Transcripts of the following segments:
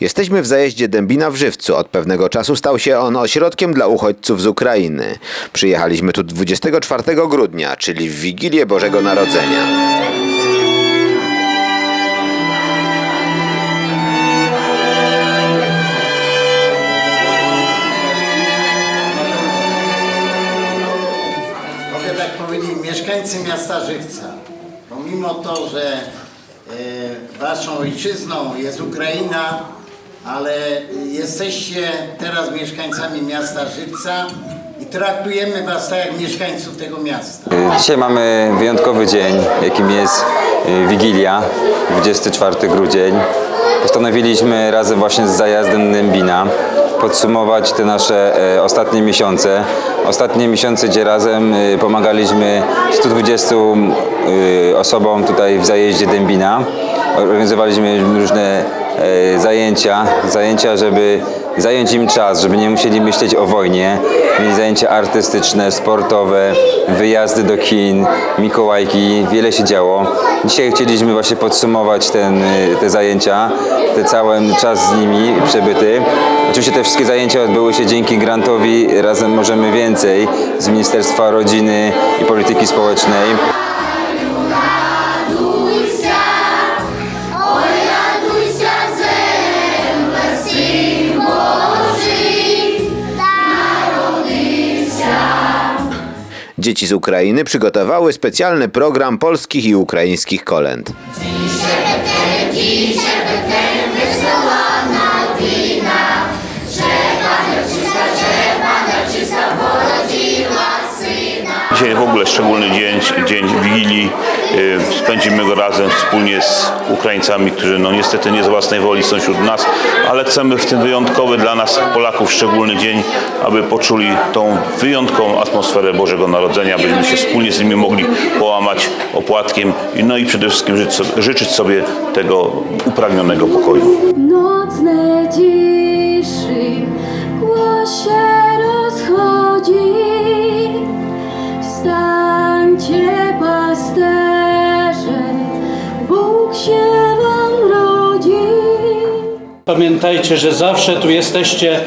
Jesteśmy w zajeździe Dębina w Żywcu. Od pewnego czasu stał się on ośrodkiem dla uchodźców z Ukrainy. Przyjechaliśmy tu 24 grudnia, czyli w Wigilię Bożego Narodzenia. Mogę tak powiedzieć, mieszkańcy miasta Żywca, pomimo to, że e, waszą ojczyzną jest Ukraina, ale jesteście teraz mieszkańcami miasta Żywca i traktujemy was tak jak mieszkańców tego miasta. Dzisiaj mamy wyjątkowy dzień, jakim jest y, Wigilia, 24 grudzień. Postanowiliśmy razem właśnie z zajazdem Dębina podsumować te nasze e, ostatnie miesiące. Ostatnie miesiące, gdzie razem y, pomagaliśmy 120 y, osobom tutaj w zajeździe Dębina. Organizowaliśmy różne zajęcia, zajęcia, żeby zająć im czas, żeby nie musieli myśleć o wojnie. Mieli zajęcia artystyczne, sportowe, wyjazdy do kin, Mikołajki, wiele się działo. Dzisiaj chcieliśmy właśnie podsumować ten, y, te zajęcia, ten cały czas z nimi przebyty. Oczywiście te wszystkie zajęcia odbyły się dzięki grantowi Razem Możemy Więcej z Ministerstwa Rodziny i Polityki Społecznej. Dzieci z Ukrainy przygotowały specjalny program polskich i ukraińskich kolęd. Dzisiaj w ogóle szczególny dzień, dzień Wigilii. Y, Spędzimy go razem wspólnie z Ukraińcami, którzy no niestety nie z własnej woli są wśród nas, ale chcemy w tym wyjątkowy dla nas Polaków szczególny dzień, aby poczuli tą wyjątkową atmosferę Bożego Narodzenia, abyśmy się wspólnie z nimi mogli połamać opłatkiem no i przede wszystkim życzyć sobie tego upragnionego pokoju. Nocne się Wam rodzi. Pamiętajcie, że zawsze tu jesteście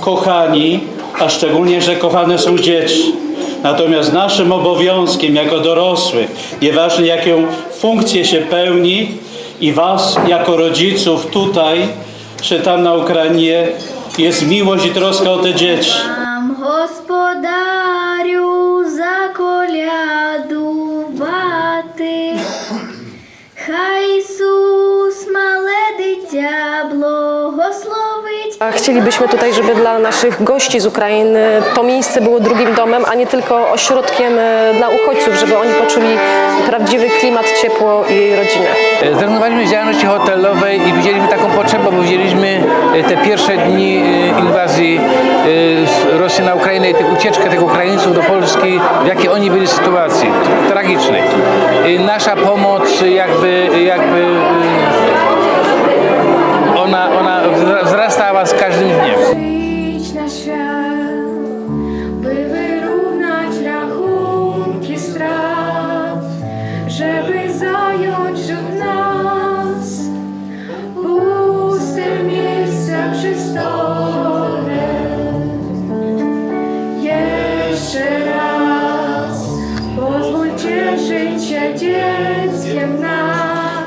kochani, a szczególnie, że kochane są dzieci. Natomiast naszym obowiązkiem jako dorosłych, nieważne jaką funkcję się pełni i Was jako rodziców tutaj, czy tam na Ukrainie, jest miłość i troska o te dzieci. Mam gospodariu zakoliadowaty, Chcielibyśmy tutaj, żeby dla naszych gości z Ukrainy to miejsce było drugim domem, a nie tylko ośrodkiem e, dla uchodźców, żeby oni poczuli prawdziwy klimat, ciepło i rodzinę. Zrezygnowaliśmy z działalności hotelowej i widzieliśmy taką potrzebę, bo widzieliśmy e, te pierwsze dni e, inwazji e, Rosji na Ukrainę i tych ucieczkę tych Ukraińców do Polski, w jakiej oni byli sytuacji tragicznej. Nasza pomoc jakby, jakby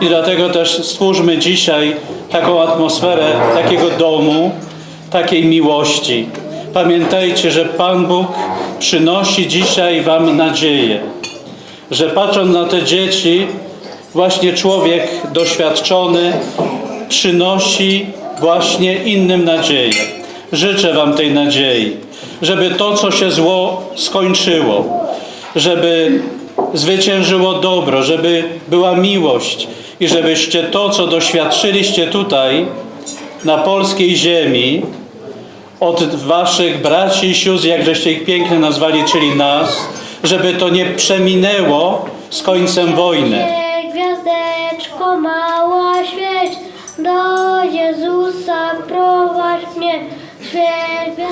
I dlatego też stwórzmy dzisiaj taką atmosferę takiego domu, takiej miłości. Pamiętajcie, że Pan Bóg przynosi dzisiaj Wam nadzieję, że patrząc na te dzieci, właśnie człowiek doświadczony przynosi właśnie innym nadzieję. Życzę Wam tej nadziei, żeby to, co się zło skończyło, żeby zwyciężyło dobro, żeby była miłość i żebyście to, co doświadczyliście tutaj, na polskiej ziemi, od waszych braci i sióstr, jak żeście ich pięknie nazwali, czyli nas, żeby to nie przeminęło z końcem wojny. Gwiazdeczko mała świeć, do Jezusa prowadź mnie, świeć.